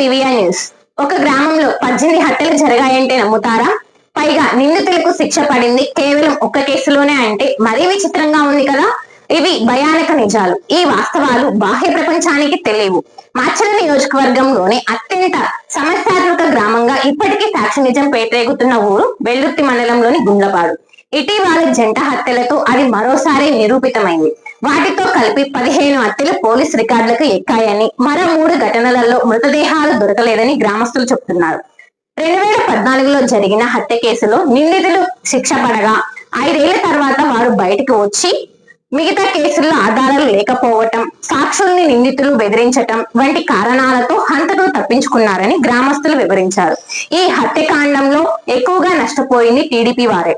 PVR news. ఒక గ్రామంలో పద్దెనిమిది హత్యలు జరిగాయంటే నమ్ముతారా? పైగా నిందితులకు శిక్ష పడింది కేవలం ఒక్క కేసులోనే అంటే మరీ విచిత్రంగా ఉంది కదా. ఇవి భయానక నిజాలు. ఈ వాస్తవాలు బాహ్య ప్రపంచానికి తెలియవు. మాచల నియోజకవర్గంలోని అత్యంత సమస్యాత్మక గ్రామంగా ఇప్పటికీ సాక్షి నిజం పేటరేగుతున్న ఊరు వెల్లుర్తి మండలంలోని గుండ్లపాడు. ఇటీవల జంట హత్యలతో అది మరోసారి నిరూపితమైంది. వాటితో కలిపి పదిహేను హత్యలు పోలీస్ రికార్డులకు ఎక్కాయని మరో మూడు ఘటనలలో మృతదేహాలు దొరకలేదని గ్రామస్తులు చెబుతున్నారు. రెండు వేల పద్నాలుగులో జరిగిన హత్య కేసులో నిందితులు శిక్ష పడగా ఐదేళ్ళ తర్వాత వారు బయటకు వచ్చి మిగతా కేసుల్లో ఆధారాలు లేకపోవటం సాక్షుల్ని నిందితులు బెదిరించటం వంటి కారణాలతో హంతకులు తప్పించుకున్నారని గ్రామస్తులు వివరించారు. ఈ హత్యకాండంలో ఎక్కువగా నష్టపోయింది టీడీపీ వారే.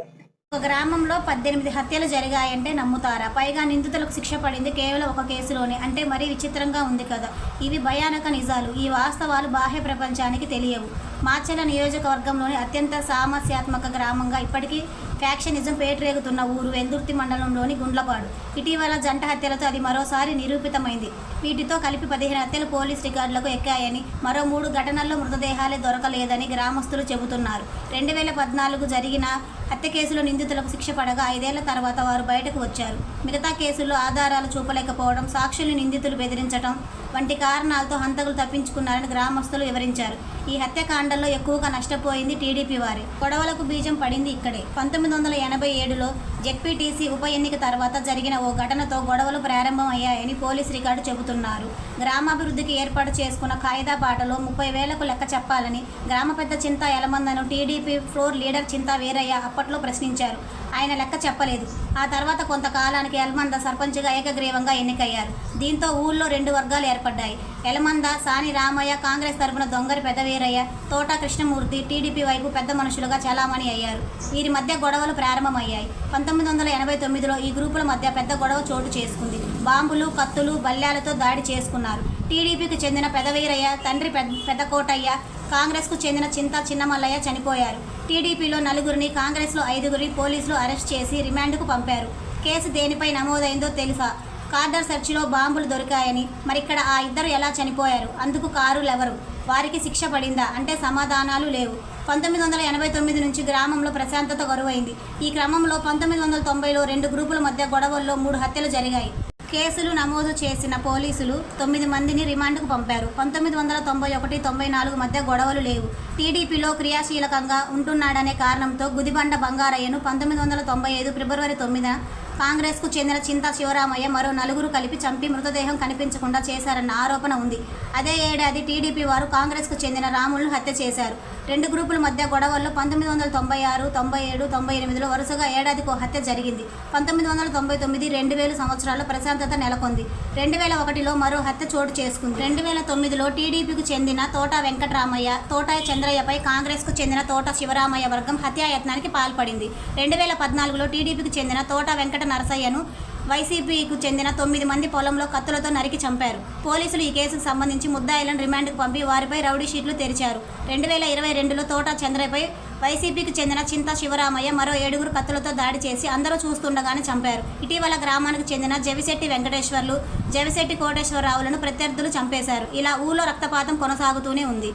ఒక గ్రామంలో పద్దెనిమిది హత్యలు జరిగాయంటే నమ్ముతారా? పైగా నిందితులకు శిక్ష పడింది కేవలం ఒక కేసులోనే. అంటే మరీ విచిత్రంగా ఉంది కదా. ఇవి భయానక నిజాలు. ఈ వాస్తవాలు బాహ్య ప్రపంచానికి తెలియవు. మాచల నియోజకవర్గంలోని అత్యంత సామస్యాత్మక గ్రామంగా ఇప్పటికీ ఫ్యాక్షనిజం పేటరేగుతున్న ఊరు వెందుర్తి మండలంలోని గుండ్లపాడు. ఇటీవల జంట హత్యలతో అది మరోసారి నిరూపితమైంది. వీటితో కలిపి పదిహేను హత్యలు పోలీస్ రికార్డులకు ఎక్కాయని మరో మూడు ఘటనల్లో మృతదేహాలే దొరకలేదని గ్రామస్తులు చెబుతున్నారు. రెండు వేల పద్నాలుగు జరిగిన హత్య కేసులో నిందితులకు శిక్ష పడగా ఐదేళ్ళ తర్వాత వారు బయటకు వచ్చారు. మిగతా కేసుల్లో ఆధారాలు చూపలేకపోవడం సాక్షులు నిందితులు బెదిరించడం వంటి కారణాలతో హంతకులు తప్పించుకున్నారని గ్రామస్తులు వివరించారు. ఈ హత్యకాండంలో ఎక్కువగా నష్టపోయింది టీడీపీ వారే. గొడవలకు బీజం పడింది ఇక్కడే. పంతొమ్మిది వందల ఎనభై ఏడులో జెడ్పీటీసీ ఉప ఎన్నిక తర్వాత జరిగిన ఓ ఘటనతో గొడవలు ప్రారంభమయ్యాయని పోలీస్ రికార్డు చెబుతున్నారు. గ్రామాభివృద్ధికి ఏర్పాటు చేసుకున్న కాయిదా పాటలో ముప్పై వేలకు లెక్క చెప్పాలని గ్రామ పెద్ద చింత ఎలమందను టీడీపీ ఫ్లోర్ లీడర్ చింత వీరయ్య అప్పట్లో ప్రశ్నించారు. ఆయన లెక్క చెప్పలేదు. ఆ తర్వాత కొంతకాలానికి ఎల్మంద సర్పంచ్గా ఏకగ్రీవంగా ఎన్నికయ్యారు. దీంతో ఊళ్ళో రెండు వర్గాలు ఏర్పడ్డాయి. ఎలమంద సాని రామయ్య కాంగ్రెస్ తరఫున దొంగరి పెదవీరయ్య తోట కృష్ణమూర్తి టీడీపీ వైపు పెద్ద మనుషులుగా చలామణి అయ్యారు. వీరి మధ్య గొడవలు ప్రారంభమయ్యాయి. పంతొమ్మిది వందల ఎనభై తొమ్మిదిలో ఈ గ్రూపుల మధ్య పెద్ద గొడవ చోటు చేసుకుంది. బాంబులు కత్తులు బల్యాలతో దాడి చేసుకున్నారు. టీడీపీకి చెందిన పెదవీరయ్య తండ్రి పెద్ద పెద్దకోటయ్య కాంగ్రెస్కు చెందిన చింత చిన్నమల్లయ్య చనిపోయారు. టీడీపీలో నలుగురిని కాంగ్రెస్లో ఐదుగురిని పోలీసులు అరెస్ట్ చేసి రిమాండ్కు పంపారు. కేసు దేనిపై నమోదైందో తెలుసా? కార్డర్ సెర్చ్లో బాంబులు దొరికాయని మరిక్కడ ఆ ఇద్దరు ఎలా చనిపోయారు? అందుకు కారులెవరు? వారికి శిక్ష పడిందా? అంటే సమాధానాలు లేవు. పంతొమ్మిది వందల ఎనభై తొమ్మిది నుంచి గ్రామంలో ప్రశాంతత కరువైంది ఈ క్రమంలో పంతొమ్మిది వందల తొంభైలో రెండు గ్రూపుల మధ్య గొడవల్లో మూడు హత్యలు జరిగాయి. కేసులు నమోదు చేసిన పోలీసులు తొమ్మిది మందిని రిమాండ్కు పంపారు. పంతొమ్మిది వందల తొంభై ఒకటి తొంభై నాలుగు మధ్య గొడవలు లేవు. టీడీపీలో క్రియాశీలకంగా ఉంటున్నాడనే కారణంతో గుదిబండ బంగారయ్యను పంతొమ్మిది వందల తొంభై ఐదు ఫిబ్రవరి తొమ్మిదిన కాంగ్రెస్కు చెందిన చింతా శివరామయ్య మరో నలుగురు కలిపి చంపి మృతదేహం కనిపించకుండా చేశారన్న ఆరోపణ ఉంది. అదే ఏడాది టీడీపీ వారు కాంగ్రెస్కు చెందిన రాములను హత్య చేశారు. రెండు గ్రూపుల మధ్య గొడవల్లో పంతొమ్మిది వందల తొంభై ఆరు తొంభై ఏడు తొంభై ఎనిమిదిలో వరుసగా ఏడాదికో హత్య జరిగింది. పంతొమ్మిది వందల తొంభై తొమ్మిది రెండు వేల సంవత్సరాల్లో ప్రశాంతత నెలకొంది. రెండు వేల ఒకటిలో మరో హత్య చోటు చేసుకుంది. రెండు వేల తొమ్మిదిలో టీడీపీకి చెందిన తోట వెంకటరామయ్య తోట చంద్రయ్యపై కాంగ్రెస్కు చెందిన తోట శివరామయ్య వర్గం హత్యాయత్నానికి పాల్పడింది. రెండు వేల పద్నాలుగులో టీడీపీకి చెందిన తోట వెంకట నరసయ్యను వైసీపీకు చెందిన తొమ్మిది మంది పొలంలో కత్తులతో నరికి చంపారు. పోలీసులు ఈ కేసుకు సంబంధించి ముద్దాయిలను రిమాండ్కు పంపి వారిపై రౌడీ షీట్లు తెరిచారు. రెండు వేల ఇరవై రెండులో తోట చంద్రపై వైసీపీకి చెందిన చింత శివరామయ్య మరో ఏడుగురు కత్తులతో దాడి చేసి అందరూ చూస్తుండగానే చంపారు. ఇటీవల గ్రామానికి చెందిన జవిశెట్టి వెంకటేశ్వర్లు జవిశెట్టి కోటేశ్వరరావులను ప్రత్యర్థులు చంపేశారు. ఇలా ఊళ్ళో రక్తపాతం కొనసాగుతూనే ఉంది.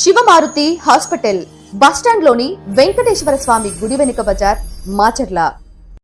శివమారుతి హాస్పిటల్ బస్టాండ్లోని వెంకటేశ్వర స్వామి గుడి వెనుక బజార్ మాచర్ల.